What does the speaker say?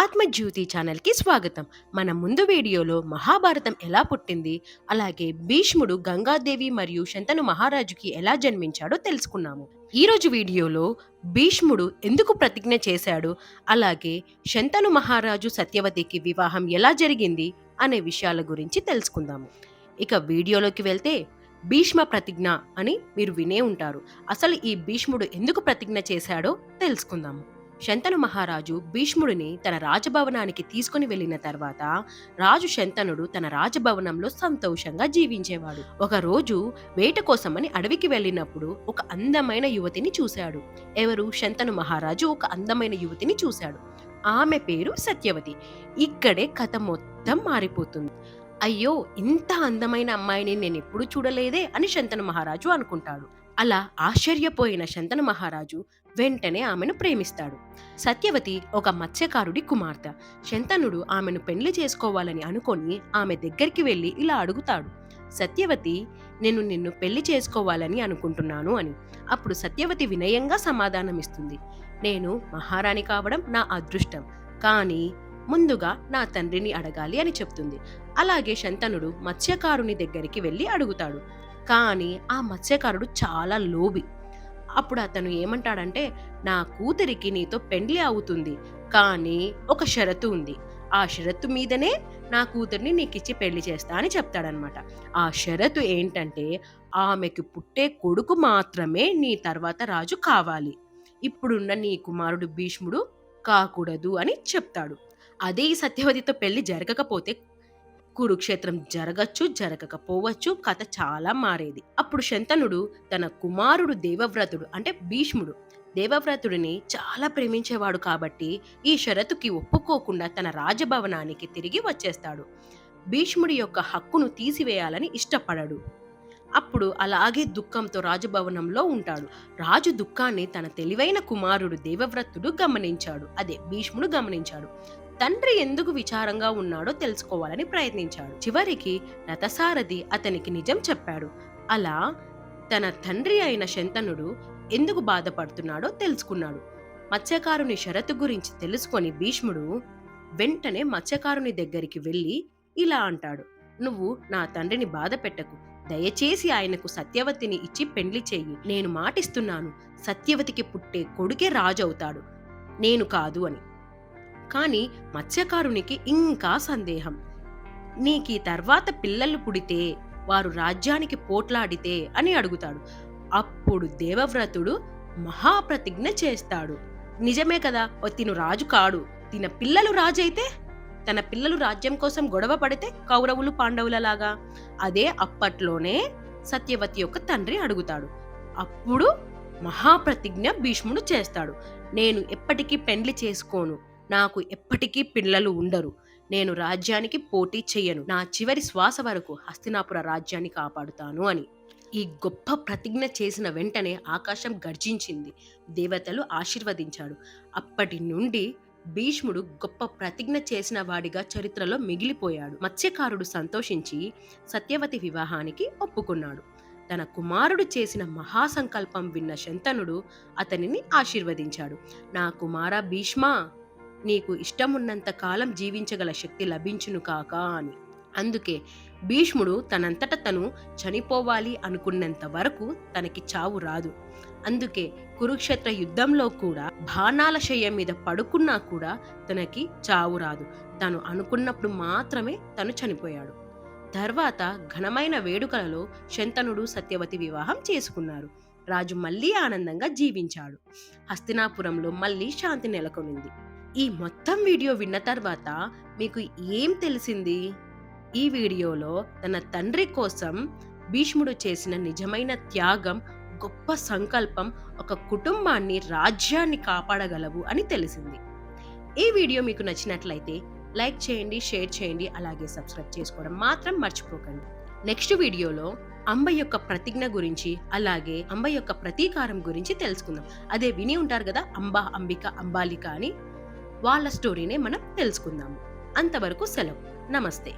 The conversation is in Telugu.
ఆత్మజ్యోతి ఛానల్కి స్వాగతం. మన ముందు వీడియోలో మహాభారతం ఎలా పుట్టింది అలాగే భీష్ముడు గంగాదేవి మరియు శంతను మహారాజుకి ఎలా జన్మించాడో తెలుసుకున్నాము. ఈరోజు వీడియోలో భీష్ముడు ఎందుకు ప్రతిజ్ఞ చేశాడు అలాగే శంతను మహారాజు సత్యవతికి వివాహం ఎలా జరిగింది అనే విషయాల గురించి తెలుసుకుందాము. ఇక వీడియోలోకి వెళ్తే భీష్మ ప్రతిజ్ఞ అని మీరు వినే ఉంటారు. అసలు ఈ భీష్ముడు ఎందుకు ప్రతిజ్ఞ చేశాడో తెలుసుకుందాము. శంతను మహారాజు భీష్ముడిని తన రాజభవనానికి తీసుకుని వెళ్ళిన తర్వాత రాజు శంతనుడు తన రాజభవనంలో సంతోషంగా జీవించేవాడు. ఒక రోజు వేట కోసమని అడవికి వెళ్ళినప్పుడు ఒక అందమైన యువతిని చూశాడు. ఎవరు? శంతను మహారాజు ఒక అందమైన యువతిని చూశాడు. ఆమె పేరు సత్యవతి. ఇక్కడే కథ మొత్తం మారిపోతుంది. అయ్యో! ఇంత అందమైన అమ్మాయిని నేను ఎప్పుడు చూడలేదే అని శంతను మహారాజు అనుకుంటాడు. అలా ఆశ్చర్యపోయిన శంతను మహారాజు వెంటనే ఆమెను ప్రేమిస్తాడు. సత్యవతి ఒక మత్స్యకారుడి కుమార్తె. శంతనుడు ఆమెను పెళ్ళి చేసుకోవాలని అనుకొని ఆమె దగ్గరికి వెళ్ళి ఇలా అడుగుతాడు. సత్యవతి నేను నిన్ను పెళ్ళి చేసుకోవాలని అనుకుంటున్నాను అని. అప్పుడు సత్యవతి వినయంగా సమాధానమిస్తుంది. నేను మహారాణి కావడం నా అదృష్టం. కానీ ముందుగా నా తండ్రిని అడగాలి అని చెప్తుంది. అలాగే శంతనుడు మత్స్యకారుని దగ్గరికి వెళ్ళి అడుగుతాడు. కానీ ఆ మత్స్యకారుడు చాలా లోబి. అప్పుడు అతను ఏమంటాడంటే నా కూతురికి నీతో పెండ్లి అవుతుంది కానీ ఒక షరతు ఉంది. ఆ షరతు మీదనే నా కూతుర్ని నీకిచ్చి పెళ్ళి చేస్తా అని చెప్తాడనమాట. ఆ షరతు ఏంటంటే ఆమెకు పుట్టే కొడుకు మాత్రమే నీ తర్వాత రాజు కావాలి. ఇప్పుడున్న నీ కుమారుడు భీష్ముడు కాకూడదు అని చెప్తాడు. అదే ఈ సత్యవతితో పెళ్ళి జరగకపోతే కురుక్షేత్రం జరగచ్చు జరగకపోవచ్చు కథ చాలా మారేది. అప్పుడు శంతనుడు తన కుమారుడు దేవవ్రతుడు అంటే భీష్ముడు దేవవ్రతుడిని చాలా ప్రేమించేవాడు కాబట్టి ఈ షరతుకి ఒప్పుకోకుండా తన రాజభవనానికి తిరిగి వచ్చేస్తాడు. భీష్ముడి యొక్క హక్కును తీసివేయాలని ఇష్టపడడు. అప్పుడు అలాగే దుఃఖంతో రాజభవనంలో ఉంటాడు. రాజు దుఃఖాన్ని తన తెలివైన కుమారుడు దేవవ్రతుడు గమనించాడు. అదే భీష్ముడు గమనించాడు. తండ్రి ఎందుకు విచారంగా ఉన్నాడో తెలుసుకోవాలని ప్రయత్నించాడు. చివరికి రథసారథి అతనికి నిజం చెప్పాడు. అలా తన తండ్రి అయిన శంతనుడు ఎందుకు బాధపడుతున్నాడో తెలుసుకున్నాడు. మత్స్యకారుని షరతు గురించి తెలుసుకొని భీష్ముడు వెంటనే మత్స్యకారుని దగ్గరికి వెళ్ళి ఇలా అంటాడు. నువ్వు నా తండ్రిని బాధ పెట్టకు. దయచేసి ఆయనకు సత్యవతిని ఇచ్చి పెండ్లి చెయ్యి. నేను మాటిస్తున్నాను. సత్యవతికి పుట్టే కొడుకే రాజు అవుతాడు నేను కాదు అని. కానీ మత్స్యకారునికి ఇంకా సందేహం. నీకీ తర్వాత పిల్లలు పుడితే వారు రాజ్యానికి పోట్లాడితే అని అడుగుతాడు. అప్పుడు దేవవ్రతుడు మహాప్రతిజ్ఞ చేస్తాడు. నిజమే కదా ఓ తిను రాజు కాడు. తిన పిల్లలు రాజైతే తన పిల్లలు రాజ్యం కోసం గొడవ పడితే కౌరవులు పాండవులలాగా. అదే అప్పట్లోనే సత్యవతి యొక్క తండ్రి అడుగుతాడు. అప్పుడు మహాప్రతిజ్ఞ భీష్ముడు చేస్తాడు. నేను ఎప్పటికీ పెండ్లి చేసుకోను. నాకు ఎప్పటికీ పిల్లలు ఉండరు. నేను రాజ్యానికి పోటీ చెయ్యను. నా చివరి శ్వాస వరకు హస్తినాపుర రాజ్యాన్ని కాపాడుతాను అని. ఈ గొప్ప ప్రతిజ్ఞ చేసిన వెంటనే ఆకాశం గర్జించింది. దేవతలు ఆశీర్వదించాడు అప్పటి నుండి భీష్ముడు గొప్ప ప్రతిజ్ఞ చేసిన వాడిగా చరిత్రలో మిగిలిపోయాడు. మత్స్యకారుడు సంతోషించి సత్యవతి వివాహానికి ఒప్పుకున్నాడు. తన కుమారుడు చేసిన మహాసంకల్పం విన్న శంతనుడు అతనిని ఆశీర్వదించాడు. నా కుమార భీష్మ నీకు ఇష్టమున్నంత కాలం జీవించగల శక్తి లభించును కాక అని. అందుకే భీష్ముడు తనంతట తను చనిపోవాలి అనుకున్నంత వరకు తనకి చావు రాదు. అందుకే కురుక్షేత్ర యుద్ధంలో కూడా బాణాల శయ్య మీద పడుకున్నా కూడా తనకి చావు రాదు. తను అనుకున్నప్పుడు మాత్రమే తను చనిపోయాడు. తర్వాత ఘనమైన వేడుకలలో శంతనుడు సత్యవతి వివాహం చేసుకున్నారు. రాజు మళ్ళీ ఆనందంగా జీవించాడు. హస్తినాపురంలో మళ్ళీ శాంతి నెలకొనింది. ఈ మొత్తం వీడియో విన్న తర్వాత మీకు ఏం తెలిసింది? ఈ వీడియోలో తన తండ్రి కోసం భీష్ముడు చేసిన నిజమైన త్యాగం గొప్ప సంకల్పం ఒక కుటుంబాన్ని రాజ్యాన్ని కాపాడగలవు అని తెలిసింది. ఈ వీడియో మీకు నచ్చినట్లయితే లైక్ చేయండి షేర్ చేయండి అలాగే సబ్స్క్రైబ్ చేసుకోవడం మాత్రం మర్చిపోకండి. నెక్స్ట్ వీడియోలో అంబ యొక్క ప్రతిజ్ఞ గురించి అలాగే అంబ యొక్క ప్రతీకారం గురించి తెలుసుకుందాం. అదే విని ఉంటారు కదా అంబ అంబిక అంబాలిక అని. వాళ్ళ స్టోరీనే మనం తెలుసుకుందాము. అంతవరకు సెలవు. నమస్తే.